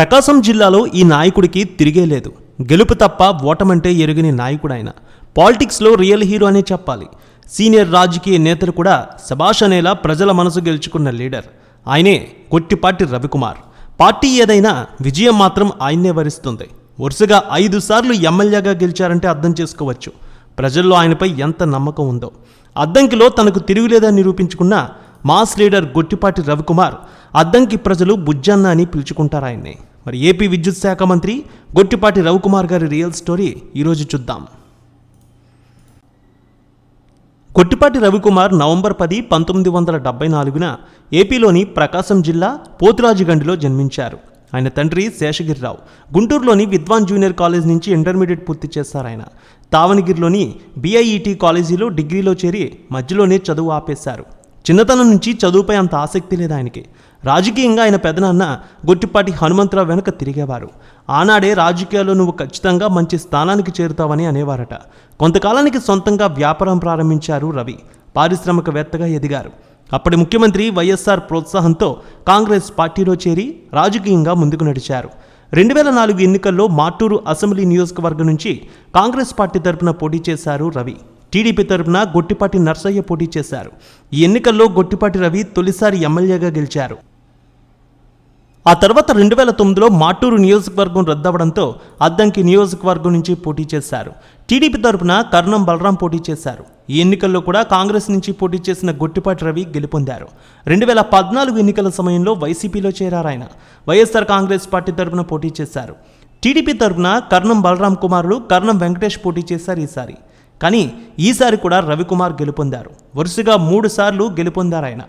ప్రకాశం జిల్లాలో ఈ నాయకుడికి తిరిగే లేదు. గెలుపు తప్ప ఓటమంటే ఎరుగని నాయకుడు ఆయన పాలిటిక్స్లో రియల్ హీరో అనే చెప్పాలి. సీనియర్ రాజకీయ నేతలు కూడా సభాష్ అనేలా ప్రజల మనసు గెలుచుకున్న లీడర్. ఆయనే కొట్టిపాటి రవికుమార్. పార్టీ ఏదైనా విజయం మాత్రం ఆయన్నే వరిస్తుంది. వరుసగా ఐదు సార్లు ఎమ్మెల్యేగా గెలిచారంటే అర్థం చేసుకోవచ్చు. ప్రజల్లో ఆయనపై ఎంత నమ్మకం ఉందో. అద్దంకిలో తనకు తిరుగులేదని నిరూపించుకున్న మాస్ లీడర్ గొట్టిపాటి రవికుమార్ అద్దంకి ప్రజలు బుజ్జన్న అని పిలుచుకుంటారు ఆయన్ని. మరి ఏపీ విద్యుత్ శాఖ మంత్రి గొట్టిపాటి రవికుమార్ గారి రియల్ స్టోరీ ఈరోజు చూద్దాం. కొట్టిపాటి రవికుమార్ నవంబర్ పది పంతొమ్మిది వందల డెబ్బై నాలుగున ఏపీలోని ప్రకాశం జిల్లా పోతురాజుగండిలో జన్మించారు. ఆయన తండ్రి శేషగిరిరావు. గుంటూరులోని విద్వాన్ జూనియర్ కాలేజ్ నుంచి ఇంటర్మీడియట్ పూర్తి చేశారు ఆయన. తావణగిరిలోని బీఐఈటీ కాలేజీలో డిగ్రీలో చేరి మధ్యలోనే చదువు ఆపేశారు. చిన్నతనం నుంచి చదువుపై అంత ఆసక్తి లేదు ఆయనకి. రాజకీయంగా ఆయన పెదనాన్న గొట్టిపాటి హనుమంతరావు వెనుక తిరిగేవారు. ఆనాడే రాజకీయాల్లో నువ్వు ఖచ్చితంగా మంచి స్థానానికి చేరుతావని అనేవారట. కొంతకాలానికి సొంతంగా వ్యాపారం ప్రారంభించారు రవి. పారిశ్రామికవేత్తగా ఎదిగారు. అప్పటి ముఖ్యమంత్రి వైఎస్ఆర్ ప్రోత్సాహంతో కాంగ్రెస్ పార్టీలో చేరి రాజకీయంగా ముందుకు నడిచారు. రెండు వేల నాలుగు ఎన్నికల్లో మాటూరు అసెంబ్లీ నియోజకవర్గం నుంచి కాంగ్రెస్ పార్టీ తరపున పోటీ చేశారు రవి. టీడీపీ తరపున గొట్టిపాటి నర్సయ్య పోటీ చేశారు. ఈ ఎన్నికల్లో గొట్టిపాటి రవి తొలిసారి ఎమ్మెల్యేగా గెలిచారు. ఆ తర్వాత రెండు వేల తొమ్మిదిలో మాటూరు నియోజకవర్గం రద్దవడంతో అద్దంకి నియోజకవర్గం నుంచి పోటీ చేశారు. టీడీపీ తరపున కర్ణం బలరాం పోటీ చేశారు. ఈ ఎన్నికల్లో కూడా కాంగ్రెస్ నుంచి పోటీ చేసిన గొట్టిపాటి రవి గెలుపొందారు. రెండు వేల పద్నాలుగు ఎన్నికల సమయంలో వైసీపీలో చేరారు ఆయన. వైఎస్ఆర్ కాంగ్రెస్ పార్టీ తరపున పోటీ చేశారు. టీడీపీ తరపున కర్ణం బలరాం కుమారుడు కర్ణం వెంకటేష్ పోటీ చేశారు ఈసారి. కానీ ఈసారి కూడా రవికుమార్ గెలుపొందారు. వరుసగా మూడుసార్లు గెలుపొందారు ఆయన.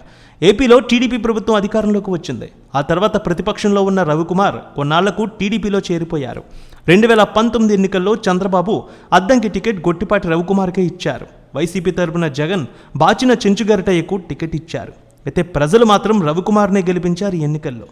ఏపీలో టీడీపీ ప్రభుత్వం అధికారంలోకి వచ్చింది. ఆ తర్వాత ప్రతిపక్షంలో ఉన్న రవికుమార్ కొన్నాళ్ళకు టీడీపీలో చేరిపోయారు. రెండు వేల పంతొమ్మిది ఎన్నికల్లో చంద్రబాబు అద్దంకి టికెట్ గొట్టిపాటి రవికుమార్కే ఇచ్చారు. వైసీపీ తరపున జగన్ బాచిన చెంచుగరటయ్యకు టికెట్ ఇచ్చారు. అయితే ప్రజలు మాత్రం రవికుమార్నే గెలిపించారు ఈ ఎన్నికల్లో.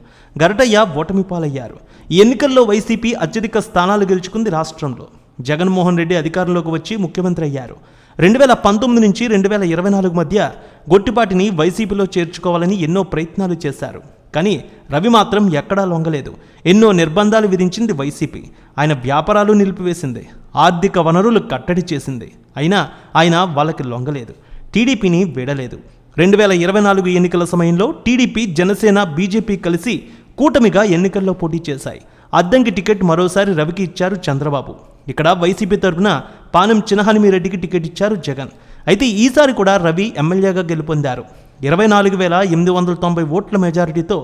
గరటయ్య ఓటమి పాలయ్యారు ఈ ఎన్నికల్లో వైసీపీ అత్యధిక స్థానాలు గెలుచుకుంది రాష్ట్రంలో. జగన్మోహన్ రెడ్డి అధికారంలోకి వచ్చి ముఖ్యమంత్రి అయ్యారు. రెండు వేల పంతొమ్మిది నుంచి రెండు వేల ఇరవై నాలుగు మధ్య గొట్టిపాటిని వైసీపీలో చేర్చుకోవాలని ఎన్నో ప్రయత్నాలు చేశారు. కానీ రవి మాత్రం ఎక్కడా లొంగలేదు. ఎన్నో నిర్బంధాలు విధించింది వైసీపీ. ఆయన వ్యాపారాలు నిలిపివేసింది. ఆర్థిక వనరులు కట్టడి చేసింది. అయినా ఆయన వాళ్ళకి లొంగలేదు. టీడీపీని వీడలేదు. రెండు వేల ఇరవై నాలుగు ఎన్నికల సమయంలో టీడీపీ జనసేన బీజేపీ కలిసి కూటమిగా ఎన్నికల్లో పోటీ చేశాయి. అద్దంకి టికెట్ మరోసారి రవికి ఇచ్చారు చంద్రబాబు. ఇక్కడ వైసీపీ తరఫున పానం చినహనిమిరెడ్డికి టికెట్ ఇచ్చారు జగన్. అయితే ఈసారి కూడా రవి ఎమ్మెల్యేగా గెలుపొందారు. ఇరవై నాలుగు వేల ఎనిమిది వందల తొంభై ఓట్ల మెజారిటీతో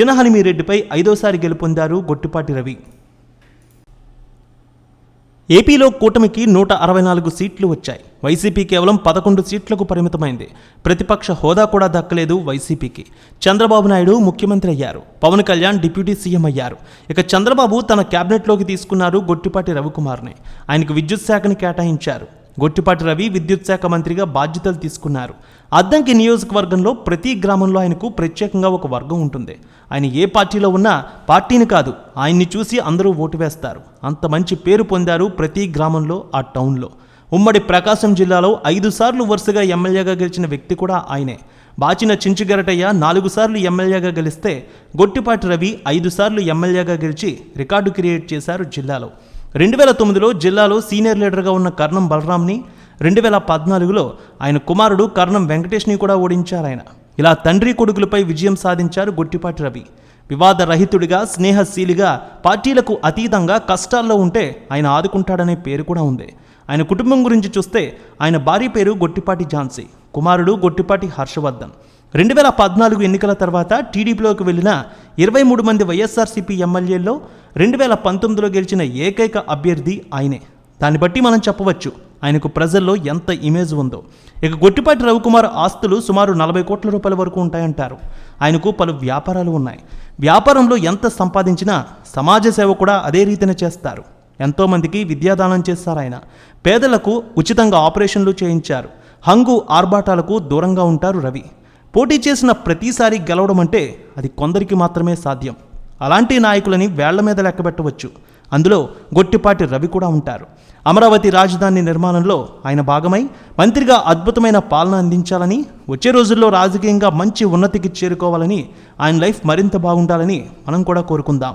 చినహనిమిరెడ్డిపై ఐదోసారి గెలుపొందారు గొట్టిపాటి రవి. ఏపీలో కూటమికి నూట అరవై నాలుగు సీట్లు వచ్చాయి. వైసీపీ కేవలం పదకొండు సీట్లకు పరిమితమైంది. ప్రతిపక్ష హోదా కూడా దక్కలేదు వైసీపీకి. చంద్రబాబు నాయుడు ముఖ్యమంత్రి అయ్యారు. పవన్ కళ్యాణ్ డిప్యూటీ సీఎం అయ్యారు. ఇక చంద్రబాబు తన క్యాబినెట్లోకి తీసుకున్నారు గొట్టిపాటి రవికుమార్ని. ఆయనకు విద్యుత్ శాఖని కేటాయించారు. గొట్టిపాటి రవి విద్యుత్ శాఖ మంత్రిగా బాధ్యతలు తీసుకున్నారు. అద్దంకి నియోజకవర్గంలో ప్రతి గ్రామంలో ఆయనకు ప్రత్యేకంగా ఒక వర్గం ఉంటుంది. ఆయన ఏ పార్టీలో ఉన్నా పార్టీని కాదు ఆయన్ని చూసి అందరూ ఓటు వేస్తారు. అంత మంచి పేరు పొందారు ప్రతి గ్రామంలో ఆ టౌన్లో. ఉమ్మడి ప్రకాశం జిల్లాలో ఐదు సార్లు వరుసగా ఎమ్మెల్యేగా గెలిచిన వ్యక్తి కూడా ఆయనే. బాచిన చించుగరటయ్య నాలుగు సార్లు ఎమ్మెల్యేగా గెలిస్తే గొట్టిపాటి రవి ఐదు సార్లు ఎమ్మెల్యేగా గెలిచి రికార్డు క్రియేట్ చేశారు జిల్లాలో. రెండు వేల తొమ్మిదిలో జిల్లాలో సీనియర్ లీడర్గా ఉన్న కర్ణం బలరాంని రెండు వేల పద్నాలుగులో ఆయన కుమారుడు కర్ణం వెంకటేష్ని కూడా ఓడించారు ఆయన. ఇలా తండ్రి కొడుకులపై విజయం సాధించారు గొట్టిపాటి రవి. వివాదరహితుడిగా స్నేహశీలిగా పార్టీలకు అతీతంగా కష్టాల్లో ఉంటే ఆయన ఆదుకుంటాడనే పేరు కూడా ఉంది. ఆయన కుటుంబం గురించి చూస్తే ఆయన భార్య పేరు గొట్టిపాటి ఝాన్సీ. కుమారుడు గొట్టిపాటి హర్షవర్ధన్. రెండు వేల పద్నాలుగు ఎన్నికల తర్వాత టీడీపీలోకి వెళ్ళిన ఇరవై మూడు మంది వైఎస్ఆర్సీపీ ఎమ్మెల్యేల్లో రెండు వేల పంతొమ్మిదిలో గెలిచిన ఏకైక అభ్యర్థి ఆయనే. దాన్ని బట్టి మనం చెప్పవచ్చు ఆయనకు ప్రజల్లో ఎంత ఇమేజ్ ఉందో. ఇక గొట్టిపాటి రవికుమార్ ఆస్తులు సుమారు నలభై కోట్ల రూపాయల వరకు ఉంటాయంటారు. ఆయనకు పలు వ్యాపారాలు ఉన్నాయి. వ్యాపారంలో ఎంత సంపాదించినా సమాజ సేవ కూడా అదే రీతిన చేస్తారు. ఎంతోమందికి విద్యాదానం చేస్తారు ఆయన. పేదలకు ఉచితంగా ఆపరేషన్లు చేయించారు. హంగు ఆర్భాటాలకు దూరంగా ఉంటారు రవి. పోటీ చేసిన ప్రతిసారి గెలవడం అంటే అది కొందరికి మాత్రమే సాధ్యం. అలాంటి నాయకులని వేళ్ళ మీద లెక్కబెట్టవచ్చు అందులో గొట్టిపాటి రవి కూడా ఉంటారు. అమరావతి రాజధాని నిర్మాణంలో ఆయన భాగమై మంత్రిగా అద్భుతమైన పాలన అందించాలని వచ్చే రోజుల్లో రాజకీయంగా మంచి ఉన్నతికి చేరుకోవాలని ఆయన లైఫ్ మరింత బాగుండాలని మనం కూడా కోరుకుందాం.